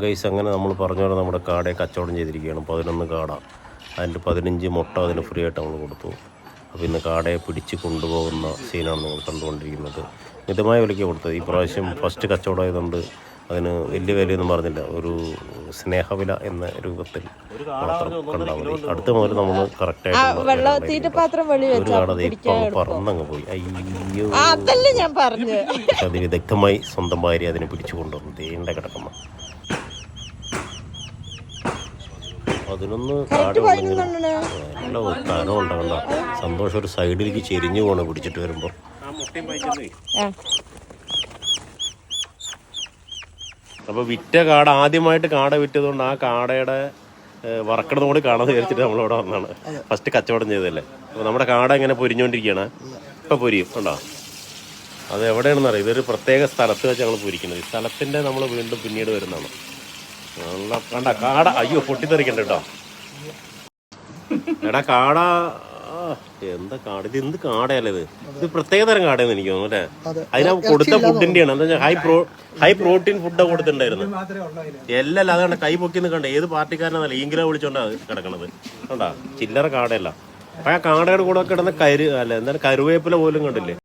Guys അങ്ങനെ നമ്മൾ പറഞ്ഞ പോലെ നമ്മുടെ കാടയെ കച്ചവടം ചെയ്തിരിക്കുകയാണ്. പതിനൊന്ന് കാട. അതിന്റെ പതിനഞ്ച് മുട്ട അതിന് ഫ്രീ ആയിട്ട് നമ്മൾ കൊടുത്തു. അപ്പോൾ ഇന്ന് കാടയെ പിടിച്ച് കൊണ്ടുപോകുന്ന സീനാണ് നിങ്ങൾ കണ്ടുകൊണ്ടിരിക്കുന്നത്. മിതമായ വിലയ്ക്ക് കൊടുത്തത്. ഈ പ്രാവശ്യം ഫസ്റ്റ് കച്ചവടമായതുകൊണ്ട് അതിന് വലിയ വിലയൊന്നും പറഞ്ഞില്ല. ഒരു സ്നേഹവില എന്ന രൂപത്തിൽ കണ്ടാൽ മതി. അടുത്ത മുതൽ നമ്മൾ കറക്റ്റായിട്ട് കാട പറന്നങ്ങ് പോയി. അയ്യോ. ആ, ഞാൻ പറഞ്ഞു പക്ഷെ അത് വിദഗ്ധമായി സ്വന്തം ഭാര്യ അതിനെ പിടിച്ചു കൊണ്ടുവന്നു. തേണ്ട കിടക്കമ്മ. കാട് ഉണ്ടെങ്കിലും നല്ല സ്ഥാനം ഉണ്ടാകണ്ട സന്തോഷം ഒരു സൈഡിലേക്ക് ചെരിഞ്ഞു പോകണം പിടിച്ചിട്ട് വരുമ്പോൾ ആ. അപ്പോൾ വിറ്റ കാട ആദ്യമായിട്ട് കാട വിറ്റതുകൊണ്ട് ആ കാടയുടെ വറക്കണതും കൂടി കാണാൻ വിചാരിച്ചിട്ട് നമ്മളിവിടെ വന്നാണ്. ഫസ്റ്റ് കച്ചവടം ചെയ്തല്ലേ അപ്പോൾ നമ്മുടെ കാട ഇങ്ങനെ പൊരിഞ്ഞുകൊണ്ടിരിക്കുകയാണ് ഇപ്പം പൊരിയും ഉണ്ടോ അത് എവിടെയാണെന്ന് അറിയാം ഇതൊരു പ്രത്യേക സ്ഥലത്ത് വെച്ച് ഞങ്ങൾ പൊരിക്കുന്നത്. ഈ സ്ഥലത്തിന്റെ നമ്മൾ വീണ്ടും പിന്നീട് വരുന്നതാണ്. നല്ല കണ്ട കാട അയ്യോ പൊട്ടിത്തെറിക്കണ്ട കേട്ടോ എടാ കാട എന്താ കാട്? ഇത് എന്ത് കാടയല്ലേ ഇത്? ഇത് പ്രത്യേക തരം കാടയെന്ന് എനിക്ക് തോന്നുന്നു അല്ലേ? അതിനാ കൊടുത്ത ഫുഡിന്റെയാണ്. എന്താ ഹൈ പ്രോ ഹൈ പ്രോട്ടീൻ ഫുഡാണ് കൊടുത്തിട്ടുണ്ടായിരുന്നു. എല്ലാം അതാണ് കൈ പൊക്കി നിൽക്കണ്ട ഏത് പാർട്ടിക്കാരനല്ല ഈങ്കില വിളിച്ചോണ്ടാ അത് കിടക്കണത്. കണ്ടാ? ചില്ലറ കാടയല്ല. അപ്പൊ ആ കാടയുടെ കൂടെ കിടന്ന കരു അല്ല എന്താണ് കരുവേപ്പില പോലും കണ്ടില്ലേ?